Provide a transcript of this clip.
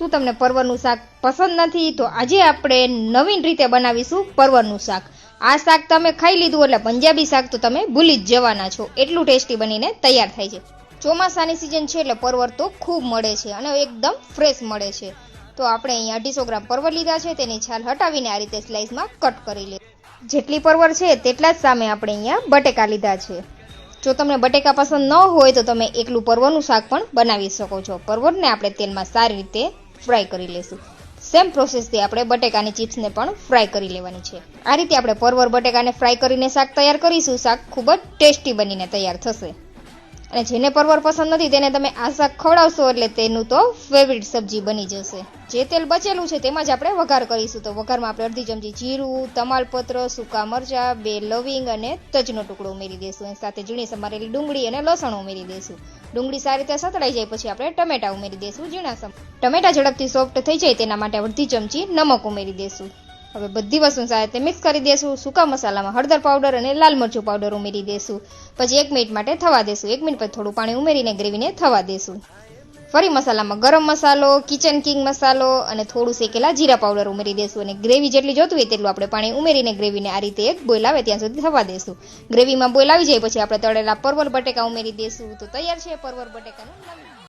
શું તમને પરવરનું શાક પસંદ નથી? તો આજે આપણે નવીન રીતે બનાવીશું પરવરનું શાક. આ શાક તમે ખાઈ લીધું એટલે પંજાબી શાક તો તમે ભૂલી જ જવાના છો. એટલું ટેસ્ટી બનીને તૈયાર થાય છે. ચોમાસાની સિઝન છે એટલે પરવર તો ખૂબ મળે છે અને એકદમ ફ્રેશ મળે છે. તો આપણે અહીંયા અઢીસો ગ્રામ પરવર લીધા છે. તેની છાલ હટાવીને આ રીતે સ્લાઇસમાં કટ કરી લે. જેટલી પરવર છે તેટલા જ સામે આપણે અહીંયા બટેકા લીધા છે. જો તમને બટેકા પસંદ ન હોય તો તમે એકલું પરવરનું શાક પણ બનાવી શકો છો. પરવરને આપણે તેલમાં સારી રીતે ફ્રાય કરી લેશું. સેમ પ્રોસેસથી આપણે બટેકાની ચિપ્સને પણ ફ્રાય કરી લેવાની છે. આ રીતે આપણે પરવર બટેકાને ફ્રાય કરીને શાક તૈયાર કરીશું. શાક ખૂબ જ ટેસ્ટી બનીને તૈયાર થશે. અને જેને પરવર પસંદ નથી તેને તમે આ શાક ખવડાવશો એટલે તેનું તો ફેવરિટ સબ્જી બની જશે. જે તેલ બચેલું છે તેમાં જ આપણે વઘાર કરીશું. તો વઘારમાં આપણે અડધી ચમચી જીરું, તમાલપત્ર, સૂકા મરચાં, બે લવિંગ અને તજનો ટુકડો ઉમેરી દઈશું અને સાથે ઝીણી સમારેલી ડુંગળી અને લસણ ઉમેરી દઈશું ડુંગળી સારી રીતે સતળાઈ જાય પછી આપણે ટમેટા ઉમેરી દઈશું ઝીણા સમ ટમેટા ઝડપથી સોફ્ટ થઈ જાય તેના માટે અડધી ચમચી નમક ઉમેરી દઈશું હવે બધી વસ્તુ સાથે મિક્સ કરી દેશું, સૂકા મસાલામાં હળદર પાવડર અને લાલ મરચું પાવડર ઉમેરી દેશું. પછી એક મિનિટ માટે થવા દેશું. એક મિનિટ પછી થોડું પાણી ઉમેરીને ગ્રેવીને થવા દેશું. ફરી મસાલામાં ગરમ મસાલો કિચન કિંગ મસાલો અને થોડું શેકેલા જીરા પાવડર ઉમેરી દઈશું અને ગ્રેવી જેટલી જોતું હોય તેટલું આપણે પાણી ઉમેરીને ગ્રેવીને આ રીતે એક બોઇલ આવે ત્યાં સુધી થવા દેશું. ગ્રેવીમાં બોઇલ આવી જાય પછી આપણે તળેલા પરવર બટેકા ઉમેરી દેશું. તો તૈયાર છે પરવર બટેકાનું